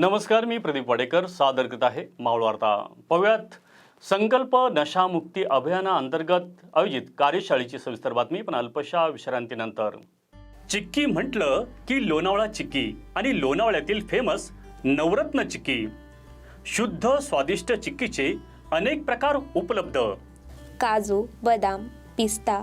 नमस्कार मी प्रदीप वाडेकर सादर करत आहे मावळ वार्ता. पाहूयात संकल्प नशामुक्ती अभियानाअंतर्गत आयोजित कार्यशाळेची सविस्तर बातमी पण अल्पशा विश्रांतीनंतर. चिक्की म्हटलं की लोणावळा चिक्की आणि लोणावळ्यातील फेमस नवरत्न चिक्की. शुद्ध स्वादिष्ट चिक्कीचे अनेक प्रकार उपलब्ध. काजू बदाम पिस्ता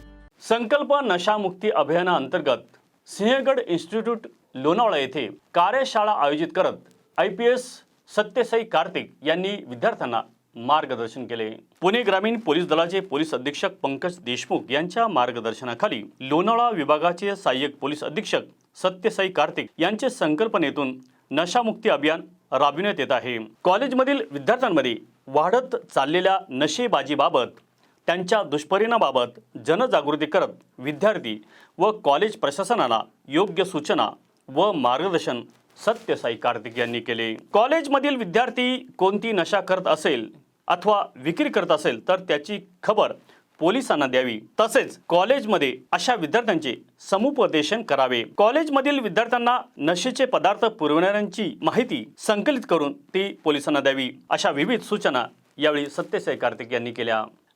संकल्प नशामुक्ती अभियानाअंतर्गत सिंहगड इन्स्टिट्यूट लोणावळा येथे कार्यशाळा आयोजित करत I P S Satyasai Kartik यांनी विद्यार्थ्यांना मार्गदर्शन केले. पुणे ग्रामीण पोलीस दलाचे पोलीस अधीक्षक पंकज देशमुख यांच्या मार्गदर्शनाखाली लोणावळा विभागाचे सहाय्यक पोलीस अधीक्षक सत्यसाई कार्तिक यांचे संकल्पनेतून नशामुक्ती अभियान राबविण्यात येत आहे. कॉलेजमधील विद्यार्थ्यांमध्ये वाढत चाललेल्या नशेबाजीबाबत त्यांच्या दुष्परिणामाबाबत जनजागृती करत विद्यार्थी व कॉलेज प्रशासनाला योग्य सूचना व मार्गदर्शन सत्यसाई कार्तिक यांनी केले. कॉलेजमधील विद्यार्थी कोणती नशा करत असेल अथवा विक्री करत असेल तर त्याची खबर पोलिसांना द्यावी. तसेच कॉलेजमध्ये अशा विद्यार्थ्यांचे समुपदेशन करावे. कॉलेजमधील विद्यार्थ्यांना नशेचे पदार्थ पुरवणाऱ्यांची माहिती संकलित करून ती पोलिसांना द्यावी अशा विविध सूचना यावेळी सत्यसाई कार्तिक यांनी केल्या.